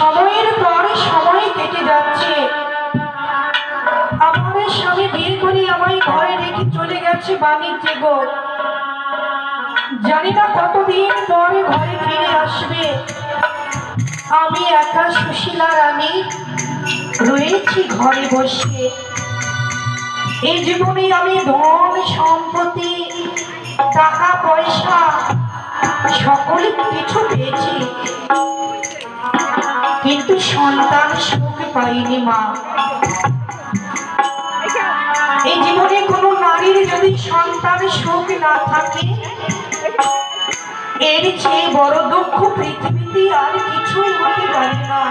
সময়ের পর সময় কেটে যাচ্ছে। আমার স্বামী বিয়ে করে আমায় ঘরে রেখে চলে গেছে বাণিজ্যে গো। জানি না কতদিন পরে ঘরে ফিরে আসবে। আমি একা সুশীলা রানী রয়েছি ঘরে বসে। এই জীবনে আমি ধন, সম্পত্তি, টাকা, পয়সা সকল কিছু পেয়েছি। কিন্তু সন্তান সুখ পাইনি মা। এই জীবনে কোনো নারীর যদি সন্তান সুখ না থাকে, এর চেয়ে বড় দুঃখ পৃথিবীতে আর কিছুই হতে পারে না।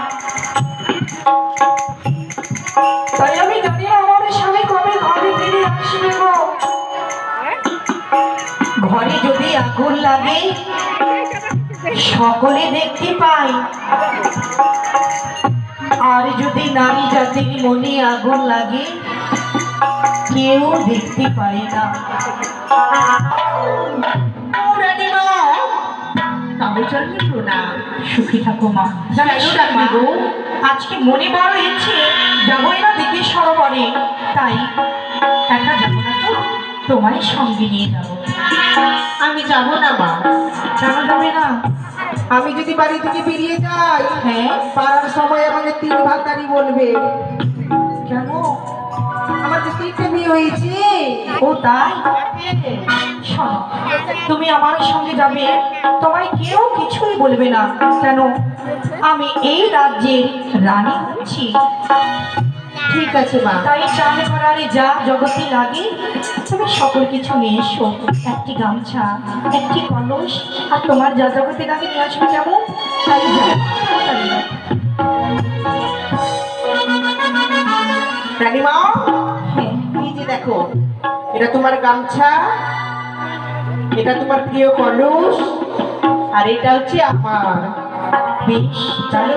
তাই আমি জানি আমার স্বামী কবে ঘরে ফিরে আসবে গো। ঘরে যদি আগুন লাগে, সকলে দেখতে পায়। আর যদি নারী জাতির মনে আগুন লাগে কেউ দেখতে পায় না। সুখী থাকো মা। আজকে মনে বড় ইচ্ছে যাবই না দিকে সরোবরে। তাই একা যাব না তো তোমায় সঙ্গে নিয়ে যাব। আমি যাব না মা। কেন যাবে না? আমি যদি বাড়ি থেকে বেরিয়ে যাই হ্যাঁ। পাড়ার সময় আমাকে তিন ভাতারি বলবে। কেন? আমার যে তিনটে মেয়ে হয়েছে। ও তাই? তুমি আমার সঙ্গে যাবে তোমায় কেউ কিছুই বলবে না। কেন? আমি এই রাজ্যের রানী হচ্ছি। ঠিক আছে মা। তাই চাল করারে যা জগতে লাগে সকল কিছু নিয়ে এসো। একটি গামছা একটি কলস আর তোমার যা জগতে লাগে নিয়ে আসবে কেমন? তাই রানীমা? হ্যাঁ। এই যে দেখো এটা তোমার গামছা এটা তোমার প্রিয় কলস আর এটা হচ্ছে আমার। বেশ চলো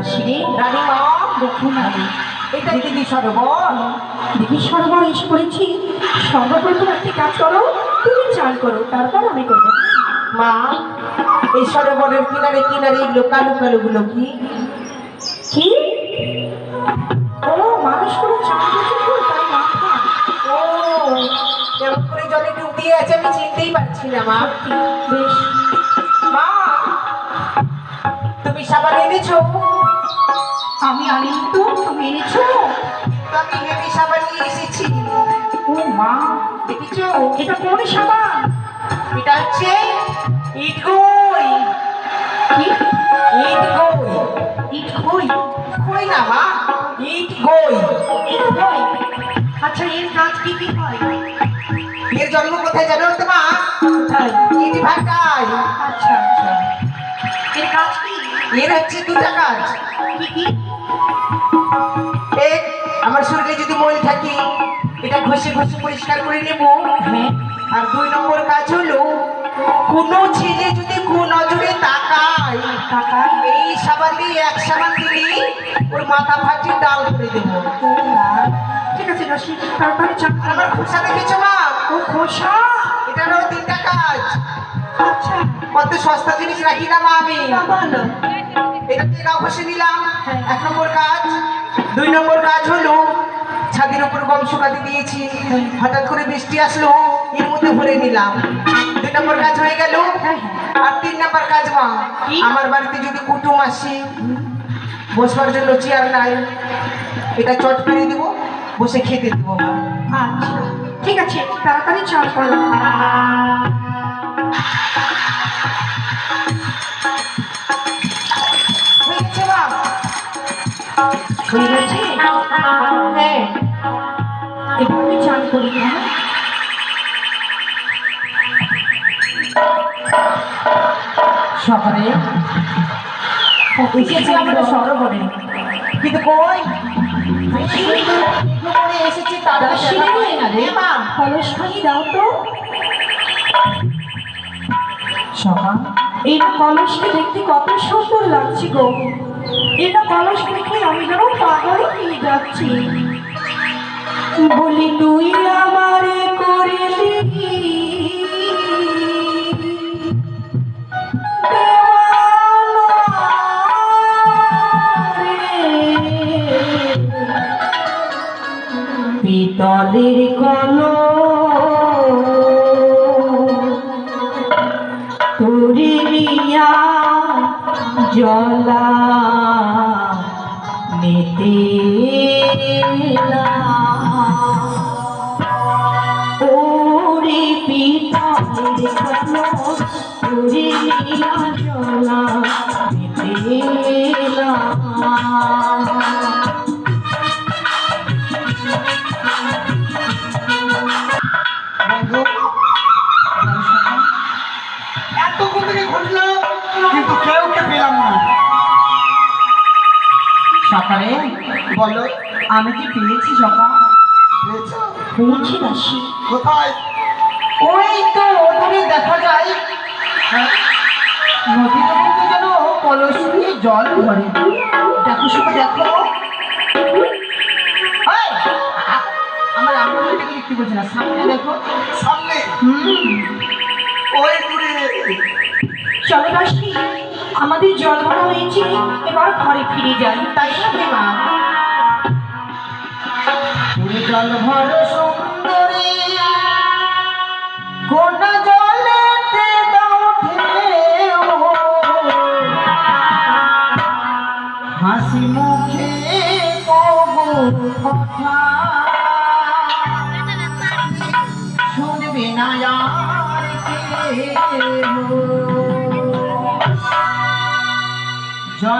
দাসিরে রানীমা দেখুন আমি এটা কি সরোবর। দেখি সরবর এসে পড়েছি সর্বপ্রথম একটি কাজ করো তুমি চাল করো তারপর আমি করব। মা এই সরোবরের কিনারে কিনারে এগুলো কালো কালো কি? কি? ও মানুষ করছে মাথা ও হঠাৎ করে জলে ডুব দিয়ে আছে আমি চিনতেই পারছি না মা। বেশ। মা তুমি সাবান এনেছো? আমি আনিনি তো তুমি এনেছো আমি হেভি সাবান নিয়ে এসেছি। ও মা দেখেছ? এটা কোন সাবান? এটা হচ্ছে ইট গই কি? ইট গই ইট খই কই না মা ইট গই ইট খই আচ্ছা এর কাজ কি কি হয়? এর জন্ম কোথায় জানো তো মা? কোথায়? ইট ভাটায়। আচ্ছা আচ্ছা। এর কাজ কি? এর হচ্ছে দুটা কাজ এক আমার শরীরে যদি মল থাকে এটা ঘষে ঘষে পরিষ্কার করে নেব। আর দুই নম্বর কাজ হলো কোনো ছেলে যদি নজরে তাকায় এই সাবান দিয়ে এক সাবান দিলি ওর মাথা ফাটিয়ে ডাল করে দেবো। ঠিক আছে রশি তাড়াতাড়ি চাপ আর আমার খোসা দেখেছ মা? ও খোসা? এটারও তিনটা কাজ আচ্ছা। কত সস্তা জিনিস রাখি না মা আমি। ভালো এটা টেকা ঘষে নিলাম। হ্যাঁ। এক নম্বর কাজ দুই নম্বর কাজ হলো ছাদের উপর গম শুকাতে দিয়েছি। হঠাৎ করে বৃষ্টি আসলো এর মধ্যে ভরে নিলাম। দুই নম্বর কাজ হয়ে গেল। হ্যাঁ, আর তিন নম্বর কাজ মা আমার বাড়িতে যদি কুটুম আসে বসবার জন্য চেয়ার নাই এটা চট করে দিব বসে খেতে দেবো মা। আচ্ছা ঠিক আছে তাড়াতাড়ি চাল করো হয়ে গেছে হ্যাঁ চাল করি হ্যাঁ সকালে এসেছে আমরা সরোবরে। কিন্তু কই? এসেছি তারা সিঁড়ি না রে মা কলসখানি দাও তো। সকাল এই কলসকে দেখতে কত সুন্দর লাগছে গো। এটা কলস দেখে আমি যেন পাগল হয়ে যাচ্ছি। বলি তুই আমারে করলি। পিতলের কল এতক্ষণ কিন্তু কেউ কে পেলাম না। সকালে বলো আমি কি পেয়েছি সকাল পেয়েছ? রাশি কোথায়? ওই তো দূরে দেখা যায়। হ্যাঁ? নদীর মধ্যে যেন কলস দিয়ে জল ভরে। দেখো শুধু দেখো। আমার আঙুলটাকে দেখতে বলছি না সামনে দেখো। সামনে? হুম। ওই দূরে। চলো গাছটি আমাদের জল ভরা হয়েছে, এবার ঘরে ফিরে যাই। তাই না পুরী জল ভর সুন্দরী, কোন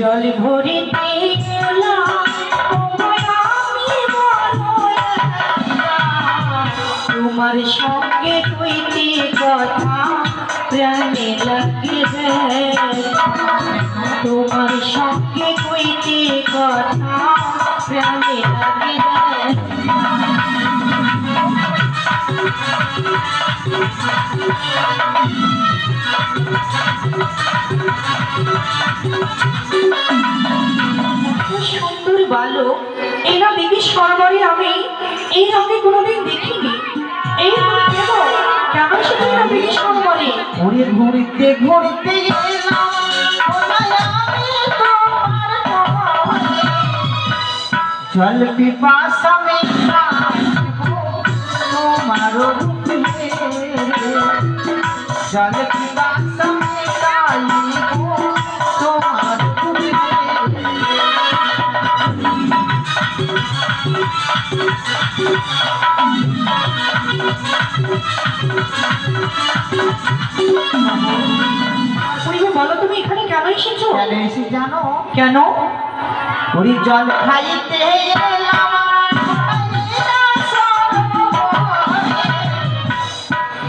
জল ভরিতে একলা। তোমার সঙ্গে কইতে কথা, প্রাণে লাগে তোমার সঙ্গে কইতে কথা, প্রাণে লাগে এত সুন্দর বালক, এরা দেবী সরবরে আমি, এই রঙে কোনোদিন দেখিনি। এই দেবী সরবরে ঘুরে ঘুরতে ঘুরতে এলাম। জল তোমার জল পিপাসা বলো তুমি এখানে কেন এসেছ? কেন এসে জানো? কেন? ওরে জল খাইতে এলাম।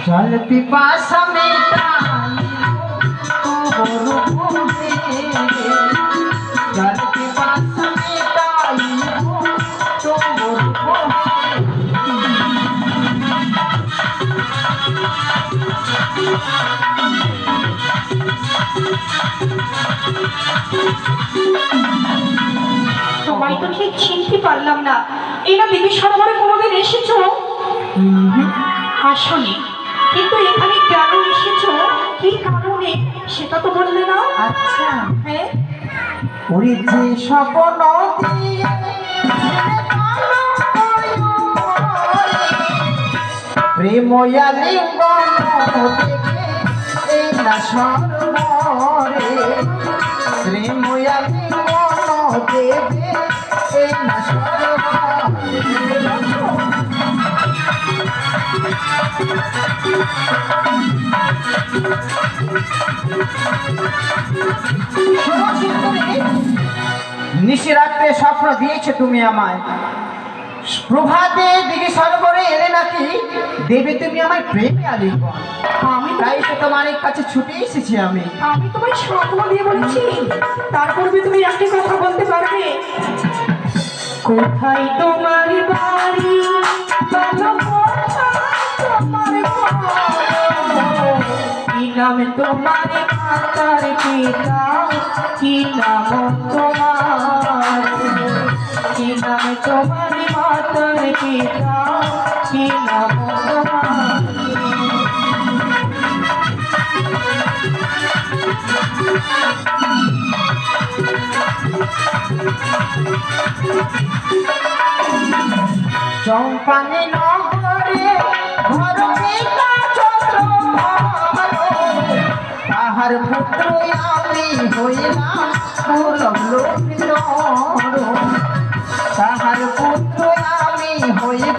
জল পিপাসা মেটাই তোমায় তো ঠিক চিনতে পারলাম না। এরা দেবী সরবরে কোনোদিন এসেছ? আসলে কিন্তু এখানে কেন এসেছ? কি কারণে? সেটা তো বললে না। আচ্ছা। হ্যাঁ? ওরে যে স্বপ্ন দিয়ে প্রেময়া লিঙ্গন দেখে না সর্বরে প্রেময়া লিঙ্গন দেবে এই না সর্বরে শোনো সুন্দরী, নিশিরাত্রে স্বপ্ন দিয়েছে তুমি আমায়। প্রভাতে দিকে সরবরে এলে নাকি? দেবে তুমি আমার প্রেমে আলিঙ্গন। আমি তাই তো তোমার কাছে ছুটে এসেছি আমি। আমি তোমায় স্বপ্ন দিয়ে বলেছি। তারপর তুমি একটি কথা বলতে পারবে। কোথায় তোমার বাড়ি? নাম তোমার মাতার পিতা? কি নাম তোমার? নাম তোমার মাতার পিতা কি নাম চম্পানি নগরে ঘর পিতা তাহার পুত্র আমি হইলাম হইব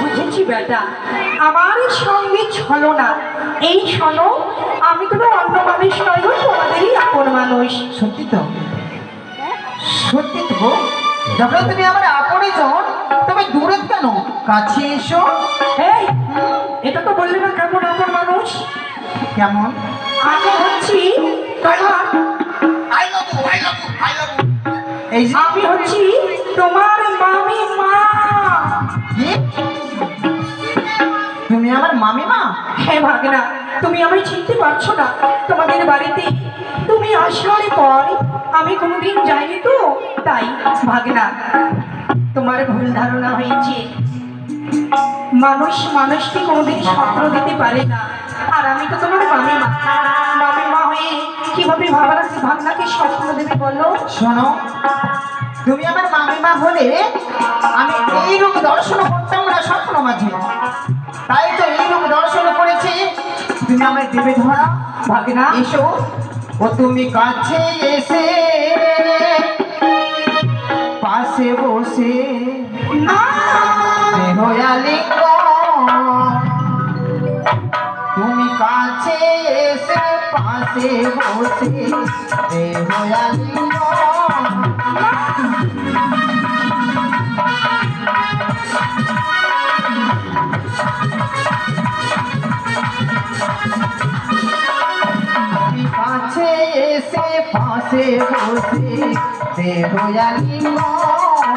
বুঝেছি বেটা। আমার সঙ্গে ছলো না। এই শোনো আমি কোনো অন্য মানুষ নয় তোমাদেরই আপন মানুষ। সত্যি তো? সত্যি তো যখন তুমি আমার কাছে এসো। এই এটা তো বললে না কেমন আপন মানুষ? কেমন? আমি হচ্ছি তোমার I love you I love you I love you এই যে আমি হচ্ছি তোমার মামি মা। তুমি আমার মামিমা হ্যাঁ ভাগনা তুমি আমায় চিনতে পারছ না। তোমাদের বাড়িতে তুমি আসার পর আমি কোনোদিন যাইনি তো তাই ভাগনা তোমার ভুল ধারণা হয়েছে। মানুষ মানুষকে কোনোদিন স্বপ্ন দিতে পারে না। আর আমি তো তোমার মামি মা। মামি মা হয়ে কীভাবে ভাবনা ভাবনাকে স্বপ্ন দিতে বলো? শোনো তুমি আমার মামিমা হলে আমি এই রূপ দর্শন করতাম না স্বপ্ন মাঝে। তাই তো এই রূপ দর্শন করেছি। তুমি আমার দেবে ধরা ভাগনা। এসো। ও তুমি কাছে এসে পাশে বসে পাশে বসে কাছে এসে পাশে বসে দেবয়ালি আর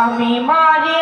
মামি মারে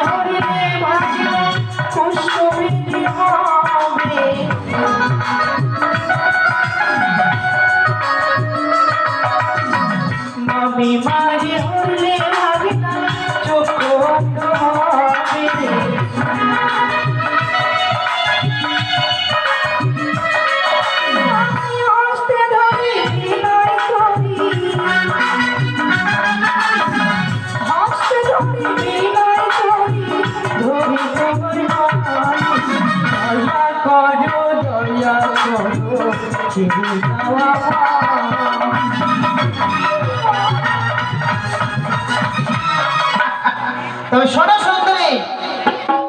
তবে শোনো সুন্দরী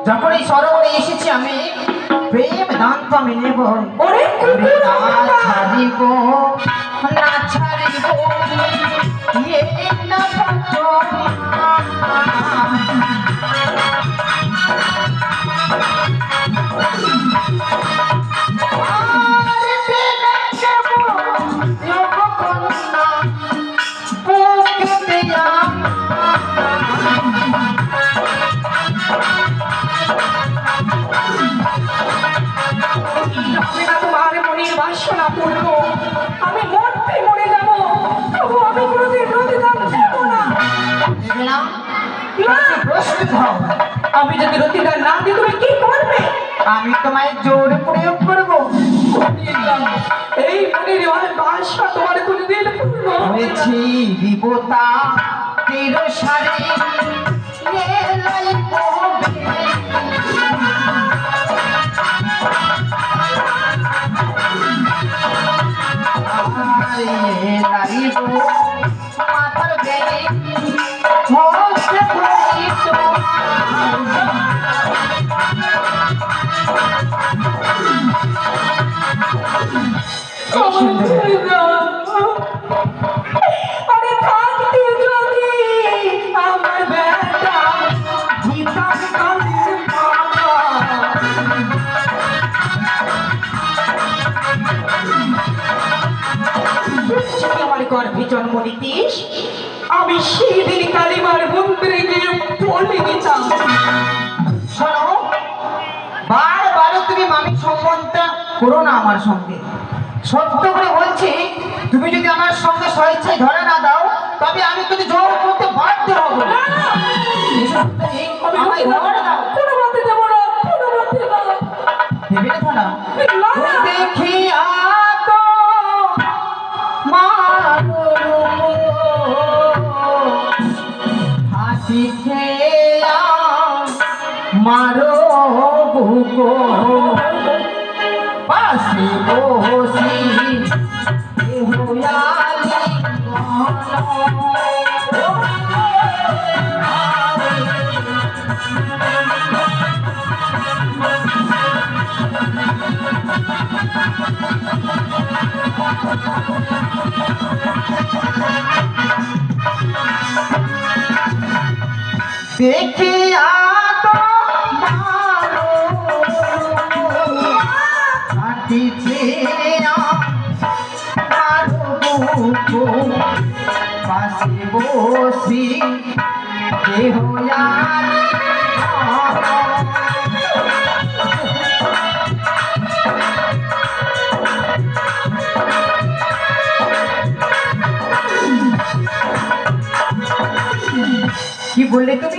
যখন এই সরোবরে এসেছি আমি প্রেম দান্ত আমি নেব। ওরে কুকুর না ছাড়িব। না আমি তোমায় জোর প্রয়োগ করব এই মনের বাসনা তোমার কোনোদিন। হয়েছি বিপতা তীর সারে এলাই পড়বে। গর্ভে জন্ম নিতিস আমি সেই দিন কালিমার মন্দিরে গিয়ে পড়ে দিতাম শোনো, বারবার তুমি মামির সম্বন্ধটা করো না আমার সঙ্গে। সত্য করে বলছি তুমি যদি আমার সঙ্গে স্বেচ্ছায় ধরে না দাও তবে আমি তোকে জোর করতে বাধ্য হব। দেখিয়া তো মারো হাসিছে মারো বুকো পাশে বসি দেখিয়া তো মারো পাটিতে মারো পাশে বসি দেহ কি বললে তুমি?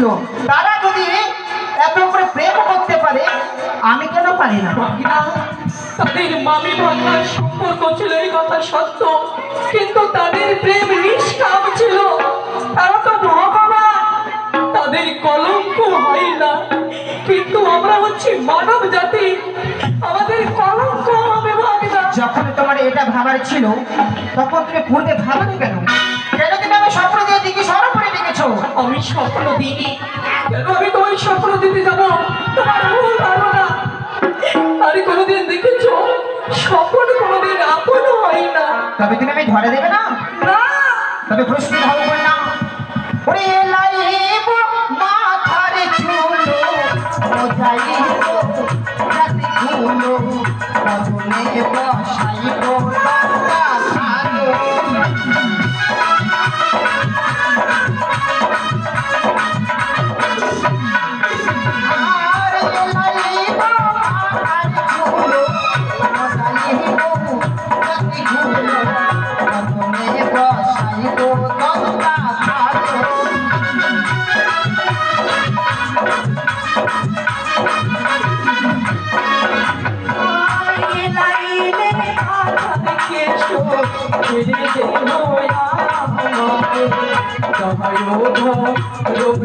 করেছিল তারা যদি এত করে প্রেম করতে পারে আমি কেন পারি না? তাদের মামি ভাগনার সম্পর্ক ছিল এই কথা সত্য কিন্তু তাদের প্রেম নিষ্কাম ছিল। তারা তো ভগবান তাদের কলঙ্ক হয় না। কিন্তু আমরা হচ্ছি মানব জাতি আমাদের কলঙ্ক হবে ভাগনা যখন তোমার এটা ভাবার ছিল তখন তুমি পূর্বে ভাবনি কেন? করে আমি স্বপ্ন দিইনি। কেন আমি তোমায় স্বপ্ন দিতে যাব? তোমার ভুল ধারণা। আরে কোনোদিন দেখেছ? স্বপ্ন কোনোদিন আপন হয় না। তবে তুমি আমি ধরে দেবে না? না। তবে প্রশ্ন হবে তহায় রোগ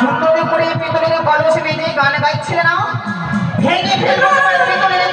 সুন্দরী করে পিতলের কলসে বেঁধে গান গাইছিলে না। ভেঙে পিতলের